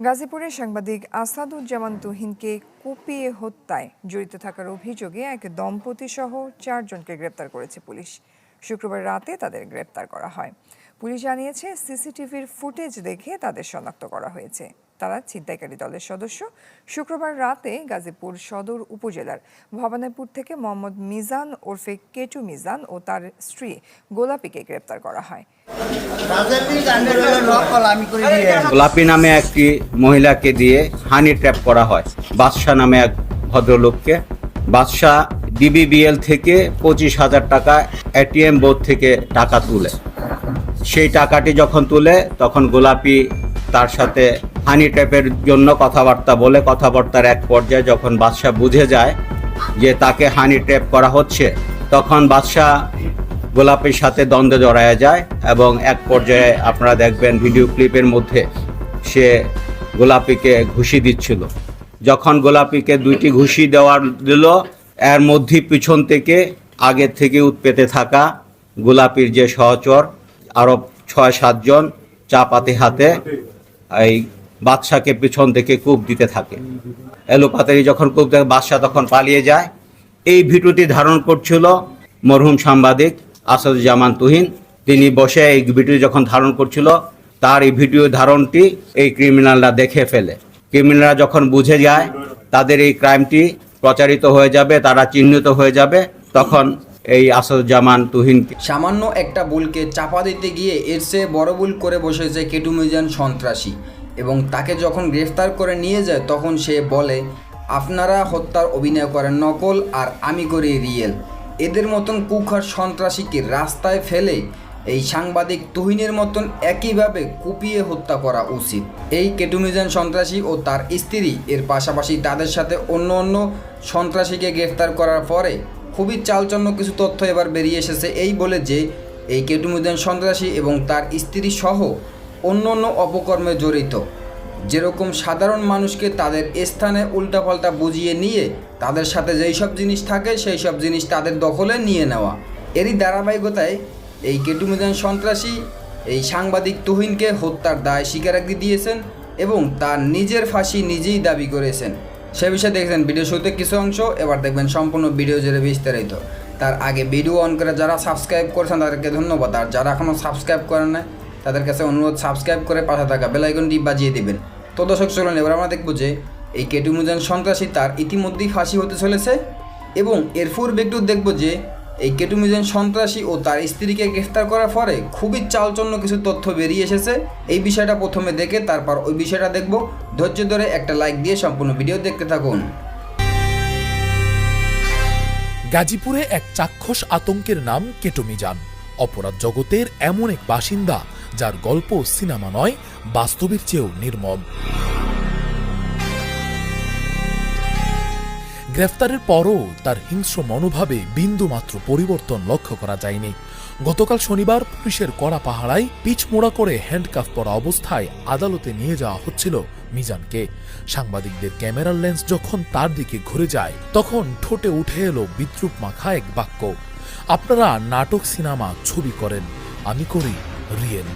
গাজীপুরের সাংবাদিক আসাদুজ্জামান তুহিনকে কুপিয়ে হত্যায় জড়িত থাকার অভিযোগে এক দম্পতি সহ চারজনকে গ্রেপ্তার করেছে পুলিশ। শুক্রবার রাতে তাদের গ্রেপ্তার করা হয়। পুলিশ জানিয়েছে, সিসিটিভির ফুটেজ দেখে তাদের শনাক্ত করা হয়েছে। তারা ছিনতাইকারী দলের সদস্য। শুক্রবার রাতে গাজীপুর সদর উপজেলার ভবানীপুর থেকে মোহাম্মদ মিজান ওরফে কেটু মিজান ও তার স্ত্রী গোলাপিকে গ্রেপ্তার করা হয়। আমি করে দিয়ে। গোলাপি নামে একটি মহিলাকে দিয়ে হানি ট্র্যাপ করা হয়। বাদশাহ নামে এক ভদ্রলোককে। বাদশাহ ডিবিবিএল থেকে পঁচিশ হাজার টাকা এটিএম বোর্ড থেকে টাকা তুলে। সেই টাকাটি যখন তুলে তখন গোলাপি তার সাথে হানি ট্র্যাপের জন্য কথাবার্তা বলে কথাবার্তার এক পর্যায়ে যখন বাদশাহ বুঝে যায় যে তাকে হানি ট্র্যাপ করা হচ্ছে, তখন বাদশাহ গোলাপের সাথে দ্বন্দ্বে জড়ায় যায় এবং এক পর্যায়ে আপনারা দেখবেন ভিডিও ক্লিপের মধ্যে সে গোলাপিকে ঘুষি দিচ্ছিল। যখন গোলাপিকে দুইটি ঘুষি দেওয়ার দিল, এর মধ্যে পিছন থেকে আগের থেকে উৎপেতে থাকা গোলাপির যে সহচর আরও ছয় সাতজন চাপাতি হাতে এই বাদশাকে পিছন থেকে কূপ দিতে থাকে। এলোপাতারি যখন কূপ দেয়, বাদশাহ তখন পালিয়ে যায়। এই ভিডিওটি ধারণ করছিল মরহুম সাংবাদিক আসাদুজ্জামান তুহিন। তিনি বসে এই ভিডিও যখন ধারণ করছিল, তার এই ভিডিও ধারণটি এই ক্রিমিনালরা দেখে ফেলে। ক্রিমিনালরা যখন বুঝে যায়, তাদের এই ক্রাইমটি প্রচারিত হয়ে যাবে, তারা চিহ্নিত হয়ে যাবে, তখন এই আসাদুজ্জামান তুহিনকে সামান্য একটা বুলকে চাপা দিতে গিয়ে এর চেয়ে বড় ভুল করে বসেছে কেটু মিজান সন্ত্রাসী। এবং তাকে যখন গ্রেফতার করে নিয়ে যায়, তখন সে বলে, আপনারা হত্যার অভিনয় করেন নকল আর আমি করি রিয়েল। এদের মতন কুখার সন্ত্রাসীকে রাস্তায় ফেলে এই সাংবাদিক তুহিনের মতন একইভাবে কুপিয়ে হত্যা করা উচিত। এই কেটুমিজান সন্ত্রাসী ও তার স্ত্রী, এর পাশাপাশি তাদের সাথে অন্য অন্য সন্ত্রাসীকে গ্রেফতার করার পরে খুবই চালচন্য কিছু তথ্য এবার বেরিয়ে এসেছে। এই বলে যে, এই কেটুমিজান সন্ত্রাসী এবং তার স্ত্রী সহ অন্য অন্য অপকর্মে জড়িত। যেরকম সাধারণ মানুষকে তাদের স্থানে উল্টাপাল্টা বুঝিয়ে নিয়ে তাদের সাথে যেই সব জিনিস থাকে, সেই সব জিনিস তাদের দখলে নিয়ে নেওয়া। এরই ধারাবাহিকতায় এই কেটুমিজান সন্ত্রাসী, এই সাংবাদিক তুহিনকে হত্যার দায় স্বীকারাগ্রি দিয়েছেন এবং তার নিজের ফাঁসি নিজেই দাবি করেছেন। সে বিষয়ে দেখছেন ভিডিও শুরুতে কিছু অংশ, এবার দেখবেন সম্পূর্ণ ভিডিও জেরে বিস্তারিত। তার আগে ভিডিও অন করে যারা সাবস্ক্রাইব করেছেন তাদেরকে ধন্যবাদ। আর যারা এখনও সাবস্ক্রাইব করেন না তাদের কাছে অনুরোধ সাবস্ক্রাইব করে পাশে থাকা বেলাইকনটি বাজিয়ে দেবেন। তো দর্শক, চলুন এবার আমরা দেখব যে এই কেটুমুজান সন্ত্রাসী তার ইতিমধ্যেই ফাঁসি হতে চলেছে এবং এর পূর্বে একটু দেখব যে এই কেটুমিজান সন্ত্রাসী ও তার স্ত্রীকে গ্রেফতার করার পরে খুবই চালচন্ন কিছু তথ্য বেরিয়ে এসেছে। এই বিষয়টা প্রথমে দেখে তারপর ওই বিষয়টা দেখব। ধৈর্য ধরে একটা লাইক দিয়ে সম্পূর্ণ ভিডিও দেখতে থাকুন। গাজীপুরে এক চাক্ষুষ আতঙ্কের নাম কেটোমিজান। অপরাধ জগতের এমন এক বাসিন্দা যার গল্প সিনেমা নয়, বাস্তবের চেয়েও নির্মম। গ্রেফতারের পরও তার হিংস্র মনোভাবে বিন্দুমাত্র পরিবর্তন লক্ষ্য করা যায়নি। গতকাল শনিবার পুলিশের কড়া পাহারায় পিচ মোড়া করে হ্যান্ডকাফ পরা অবস্থায় আদালতে নিয়ে যাওয়া হচ্ছিল মিজানকে। সাংবাদিকদের ক্যামেরার লেন্স যখন তার দিকে ঘুরে যায়, তখন ঠোঁটে উঠে এলো বিদ্রুপ মাখা এক বাক্য। আপনারা নাটক সিনেমা ছবি করেন, আমি করি। রিয়েল।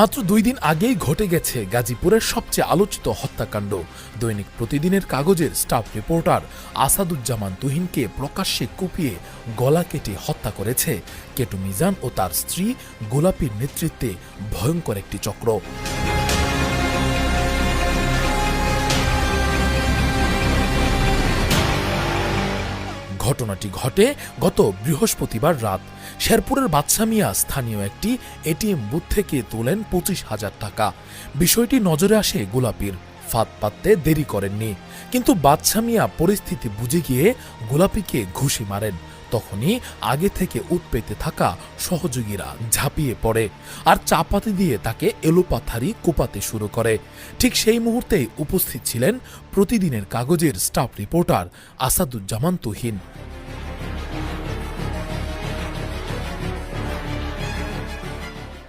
মাত্র দুই দিন আগেই ঘটে গেছে গাজীপুরের সবচেয়ে আলোচিত হত্যাকাণ্ড। দৈনিক প্রতিদিনের কাগজের স্টাফ রিপোর্টার আসাদুজ্জামান তুহিনকে প্রকাশ্যে কুপিয়ে গলা কেটে হত্যা করেছে। কেটু মিজান ও তার স্ত্রী গোলাপির নেতৃত্বে ভয়ঙ্কর একটি চক্র। ঘটনাটি ঘটে গত বৃহস্পতিবার রাত। শেরপুরের বাদশা মিয়া স্থানীয় একটি এটিএম বুথ থেকে তোলেন পঁচিশ হাজার টাকা। বিষয়টি নজরে আসে গোলাপির। ফাঁদ পাততে দেরি করেননি। কিন্তু বাদশা মিয়া পরিস্থিতি বুঝে গিয়ে গোলাপিকে ঘুষি মারেন। তখনই আগে থেকে উৎপেতে থাকা সহযোগীরা ঝাঁপিয়ে পড়ে আর চাপাতি দিয়ে তাকে এলোপাথারি কোপাতে শুরু করে। ঠিক সেই মুহূর্তেই উপস্থিত ছিলেন প্রতিদিনের কাগজের স্টাফ রিপোর্টার আসাদুজ্জামান তুহিন।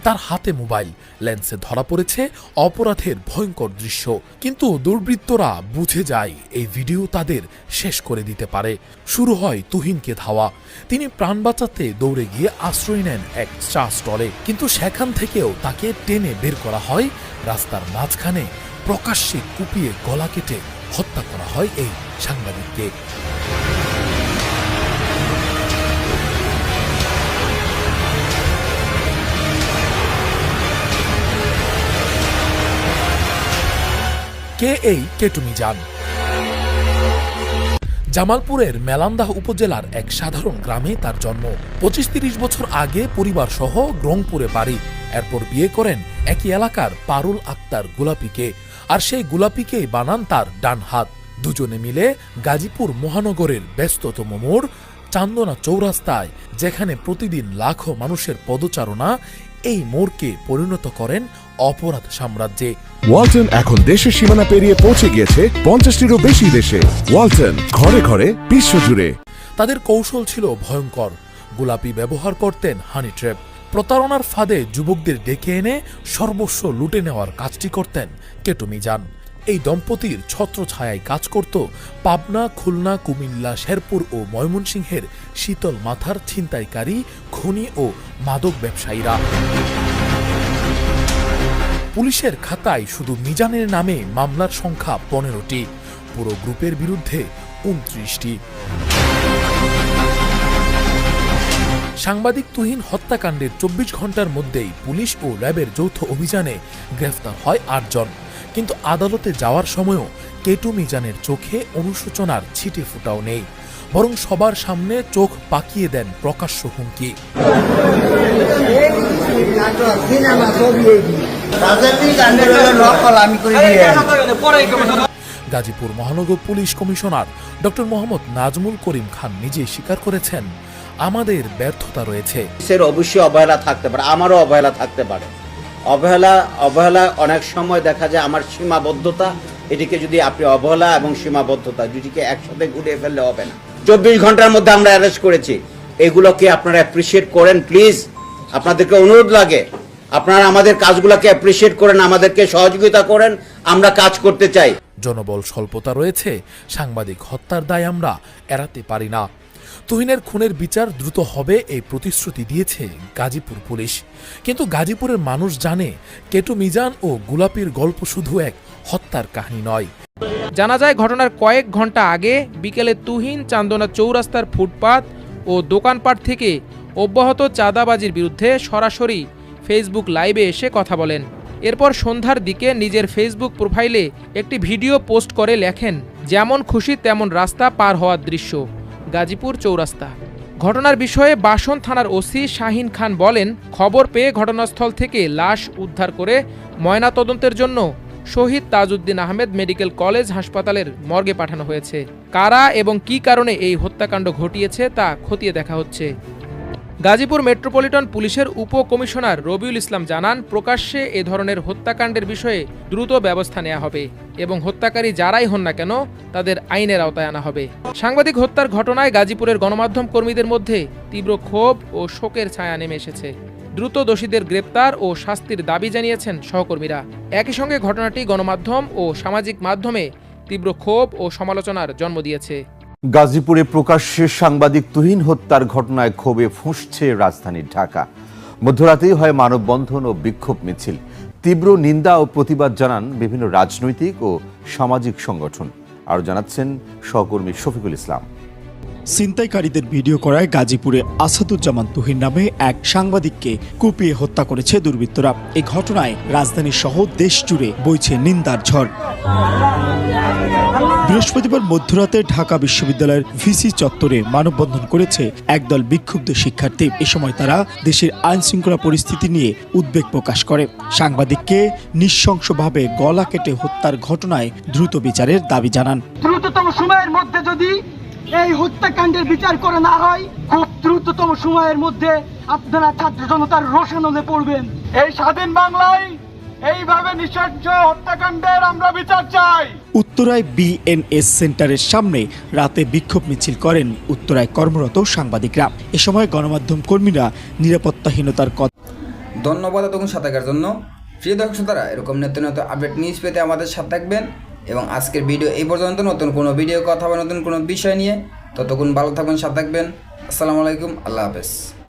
তার হাতে মোবাইল। লেন্সে ধরা পড়েছে অপরাধের ভয়ঙ্কর দৃশ্য। কিন্তু দুর্বৃত্তরা বুঝে যায় এই ভিডিও তাদের শেষ করে দিতে পারে। শুরু হয় তুহিনকে ধাওয়া। তিনি প্রাণ বাঁচাতে দৌড়ে গিয়ে আশ্রয় নেন এক চা স্টলে। কিন্তু সেখান থেকেও তাকে টেনে বের করা হয়। রাস্তার মাঝখানে প্রকাশ্যে কুপিয়ে গলা কেটে হত্যা করা হয় এই সাংবাদিককে। কে এই কেটুমি যান জামালপুরের মেলান্দাহ উপজেলার এক সাধারণ গ্রামে তার জন্ম। পঁচিশ তিরিশ বছর আগে পরিবার সহ গ্রংপুরে বাড়ি। এরপর বিয়ে করেন একই এলাকার পারুল আক্তার গোলাপিকে। আর সেই গোলাপিকেই বানান তার ডান হাত। দুজনে মিলে গাজীপুর মহানগরের ব্যস্ততম মোড়, চান্দনা চৌরাস্তায়, যেখানে প্রতিদিন লাখো মানুষের পদচারণা এই মোড়কে পরিণত করেন অপরাধ সাম্রাজ্যে। ওয়ালটন এখন দেশের সীমানা পেরিয়ে পৌঁছে গিয়েছে পঞ্চাশটিরও বেশি দেশে। ওয়ালটন ঘরে ঘরে বিশ্বজুড়ে। তাদের কৌশল ছিল ভয়ঙ্কর। গোলাপি ব্যবহার করতেন হানি ট্র্যাপ। প্রতারণার ফাঁদে যুবকদের ডেকে এনে সর্বস্ব লুটে নেওয়ার কাজটি করতেন কেটুমি যান এই দম্পতির ছত্রছায়ায় কাজ করত পাবনা, খুলনা, কুমিল্লা, শেরপুর ও ময়মনসিংহের শীতল মাথার ছিনতাইকারী, খনি ও মাদক ব্যবসায়ীরা। পুলিশের খাতায় শুধু মিজানের নামে মামলার সংখ্যা পনেরোটি। পুরো গ্রুপের বিরুদ্ধে উনত্রিশটি। সাংবাদিক তুহিন হত্যাকাণ্ডের চব্বিশ ঘণ্টার মধ্যেই পুলিশ ও র্যাবের যৌথ অভিযানে গ্রেফতার হয় আটজন। কিন্তু আদালতে যাওয়ার সময়ও কেটু মিজানের চোখে অনুশোচনার ছিটে ফুটাও নেই। বরং সবার সামনে চোখ পাকিয়ে দেন প্রকাশ্য হুমকি। গাজীপুর মহানগর police commissioner doctor Mohammad Nazmul Karim Khan নিজেই স্বীকার করেছেন আমাদের ব্যর্থতা রয়েছে। পুলিশের অবশ্যই অবহেলা থাকতে পারে আমারও অবহেলা থাকতে পারে। অবহেলা অবহেলা অনেক সময় দেখা যায় আমার সীমাবদ্ধতা এটিকে যদি আপনি অবহেলা এবং সীমাবদ্ধতা দুটিকে একসাথে ঘুরিয়ে ফেললে হবে না। চব্বিশ ঘণ্টার মধ্যে আমরা অ্যারেস্ট করেছি। এগুলোকে আপনারা অ্যাপ্রিসিয়েট করেন প্লিজ আপনাদেরকে অনুরোধ লাগে আপনারা আমাদের কাজগুলোকে অ্যাপ্রিসিয়েট করেন আমাদেরকে সহযোগিতা করেন আমরা কাজ করতে চাই। জনবল স্বল্পতা রয়েছে সাংবাদিক হত্যার দায় আমরা এড়াতে পারি না। তুহিনের খুনের বিচার দ্রুত হবে এই প্রতিশ্রুতি দিয়েছে গাজীপুর পুলিশ। কিন্তু গাজীপুরের মানুষ জানে, কেটু মিজান ও গোলাপির গল্প শুধু এক হত্যার কাহিনী নয়। জানা যায়, ঘটনার কয়েক ঘণ্টা আগে বিকেলে তুহিন চান্দনা চৌরাস্তার ফুটপাত ও দোকানপাট থেকে অব্যাহত চাঁদাবাজির বিরুদ্ধে সরাসরি ফেসবুক লাইভে এসে কথা বলেন। এরপর সন্ধ্যার দিকে নিজের ফেসবুক প্রোফাইলে একটি ভিডিও পোস্ট করে লেখেন, যেমন খুশি তেমন রাস্তা পার হওয়ার দৃশ্য। গাজীপুর চৌরাস্তা। ঘটনার বিষয়ে বাসন থানার ওসি শাহিন খান বলেন, খবর পেয়ে ঘটনাস্থল থেকে লাশ উদ্ধার করে ময়নাতদন্তের জন্য শহীদ তাজউদ্দিন আহমেদ মেডিকেল কলেজ হাসপাতালের মর্গে পাঠানো হয়েছে। কারা এবং কি কারণে এই হত্যাকাণ্ড ঘটিয়েছে তা খতিয়ে দেখা হচ্ছে। গাজীপুর মেট্রোপলিটন পুলিশের উপ কমিশনার রবিউল ইসলাম জানান, প্রকাশ্যে এ ধরনের হত্যাকাণ্ডের বিষয়ে দ্রুত ব্যবস্থা নেওয়া হবে এবং হত্যাকারী যারাই হন না কেন, তাদের আইনের আওতায় আনা হবে। সাংবাদিক হত্যার ঘটনায় গাজীপুরের গণমাধ্যম কর্মীদের মধ্যে তীব্র ক্ষোভ ও শোকের ছায়া নেমে এসেছে। দ্রুত দোষীদের গ্রেপ্তার ও শাস্তির দাবি জানিয়েছেন সহকর্মীরা। একই সঙ্গে ঘটনাটি গণমাধ্যম ও সামাজিক মাধ্যমে তীব্র ক্ষোভ ও সমালোচনার জন্ম দিয়েছে। গাজীপুরে প্রকাশ্যে সাংবাদিক তুহিন হত্যার ঘটনায় ক্ষোভে ফুঁসছে রাজধানী ঢাকা। মধ্যরাতেই হয় মানববন্ধন ও বিক্ষোভ মিছিল। তীব্র নিন্দা ও প্রতিবাদ জানান বিভিন্ন রাজনৈতিক ও সামাজিক সংগঠন। আর জানাচ্ছেন সহকর্মী শফিকুল ইসলাম। ছিনতাইকারীদের ভিডিও করায় গাজীপুরে আসাদুজ্জামান তুহিন নামে এক সাংবাদিককে কুপিয়ে হত্যা করেছে দুর্বৃত্তরা। এ ঘটনায় রাজধানী সহ দেশ জুড়ে বইছে নিন্দার ঝড়। বৃহস্পতিবার মধ্যরাতে ঢাকা বিশ্ববিদ্যালয়ের ভিসি চত্বরে মানববন্ধন করেছে একদল বিক্ষুব্ধ শিক্ষার্থী। এ সময় তারা দেশের আইন শৃঙ্খলা পরিস্থিতি নিয়ে উদ্বেগ প্রকাশ করে। সাংবাদিককে নৃশংসভাবে গলা কেটে হত্যার ঘটনায় দ্রুত বিচারের দাবি জানান। দ্রুততম সময়ের মধ্যে যদি এই হত্যাকাণ্ডের বিচার করে না হয় খুব দ্রুততম সময়ের মধ্যে আপনারা ছাত্র জনতার রোশানলে পড়বেন। এই স্বাধীন বাংলায় এইভাবে নৃশংস হত্যাকাণ্ডের আমরা বিচার চাই। উত্তরায় বিএনএস সেন্টারের সামনে রাতে বিক্ষোভ মিছিল করেন উত্তরায় কর্মরত সাংবাদিকরা। এ সময় গণমাধ্যম কর্মীরা নিরাপত্তাহীনতার কথা ধন্যবাদ এতক্ষণ সাথে জন্য। প্রিয় দর্শক শ্রোতারা এরকম নিত্য নতুন আপডেট নিউজ পেতে আমাদের সাথে থাকবেন। এবং আজকের ভিডিও এই পর্যন্ত। নতুন কোনো ভিডিও, কথা বা নতুন কোনো বিষয় নিয়ে ততক্ষণ ভালো থাকবেন, সাথে থাকবেন। আসসালামু আলাইকুম, আল্লাহ হাফেজ।